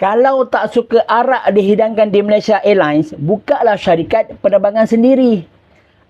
Kalau tak suka arak dihidangkan di Malaysia Airlines, bukalah syarikat penerbangan sendiri.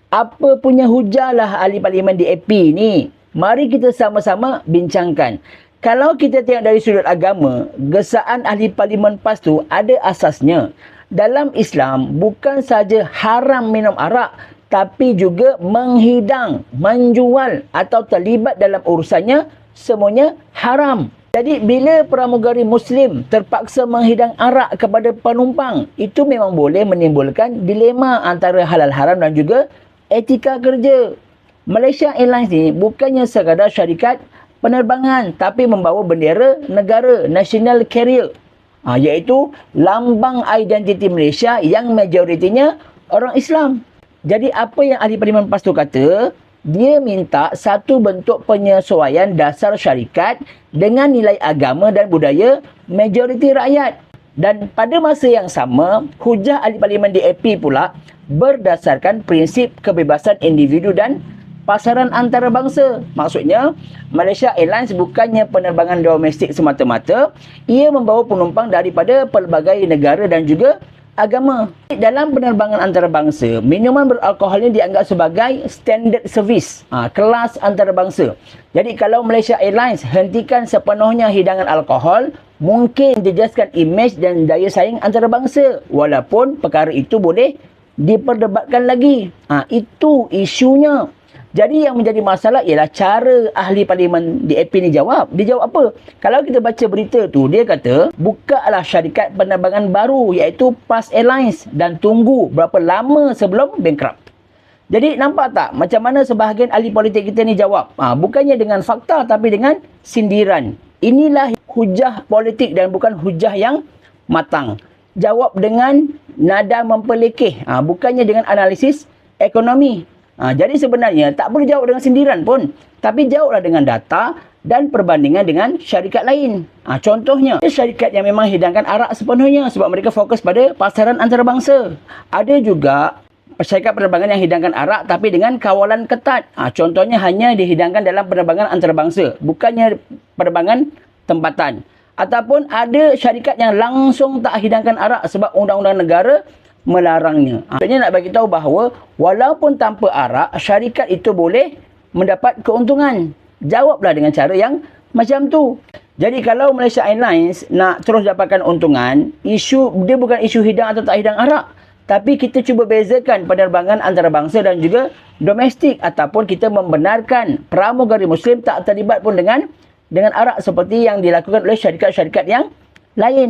Apa punya hujahlah ahli parlimen di AP ni? Mari kita sama-sama bincangkan. Kalau kita tengok dari sudut agama, gesaan ahli parlimen PAS tu ada asasnya. Dalam Islam, bukan saja haram minum arak, tapi juga menghidang, menjual atau terlibat dalam urusannya, semuanya haram. Jadi bila pramugari Muslim terpaksa menghidang arak kepada penumpang, itu memang boleh menimbulkan dilema antara halal haram dan juga etika kerja. Malaysia Airlines ni bukannya sekadar syarikat penerbangan tapi membawa bendera negara national carrier. Ha, iaitu lambang identiti Malaysia yang majoritinya orang Islam. Jadi apa yang ahli parlimen PAS tu kata, dia minta satu bentuk penyesuaian dasar syarikat dengan nilai agama dan budaya majoriti rakyat. Dan pada masa yang sama, hujah ahli parlimen DAP pula berdasarkan prinsip kebebasan individu dan pasaran antarabangsa. Maksudnya, Malaysia Airlines bukannya penerbangan domestik semata-mata, ia membawa penumpang daripada pelbagai negara dan juga agama. Dalam penerbangan antarabangsa, minuman beralkohol ini dianggap sebagai standard service, ha, kelas antarabangsa. Jadi kalau Malaysia Airlines hentikan sepenuhnya hidangan alkohol, mungkin jejaskan imej dan daya saing antarabangsa. Walaupun perkara itu boleh diperdebatkan lagi. Ha, itu isunya. Jadi yang menjadi masalah ialah cara ahli parlimen di AP ni jawab. Dia jawab apa? Kalau kita baca berita tu, dia kata, bukalah syarikat penerbangan baru iaitu PAS Airlines dan tunggu berapa lama sebelum bankrupt. Jadi nampak tak macam mana sebahagian ahli politik kita ni jawab? Ha, bukannya dengan fakta tapi dengan sindiran. Inilah hujah politik dan bukan hujah yang matang. Jawab dengan nada mempelekeh. Ha, bukannya dengan analisis ekonomi. Ha, jadi sebenarnya tak perlu jawab dengan sindiran pun. Tapi jawablah dengan data dan perbandingan dengan syarikat lain. Ha, contohnya, syarikat yang memang hidangkan arak sepenuhnya sebab mereka fokus pada pasaran antarabangsa. Ada juga syarikat penerbangan yang hidangkan arak tapi dengan kawalan ketat. Ha, contohnya hanya dihidangkan dalam penerbangan antarabangsa. Bukannya penerbangan tempatan. Ataupun ada syarikat yang langsung tak hidangkan arak sebab undang-undang negara melarangnya. Maksudnya nak bagi tahu bahawa walaupun tanpa arak, syarikat itu boleh mendapat keuntungan. Jawablah dengan cara yang macam tu. Jadi kalau Malaysia Airlines nak terus dapatkan untungan, isu dia bukan isu hidang atau tak hidang arak. Tapi kita cuba bezakan penerbangan antarabangsa dan juga domestik ataupun kita membenarkan pramugari Muslim tak terlibat pun dengan dengan arak seperti yang dilakukan oleh syarikat-syarikat yang lain.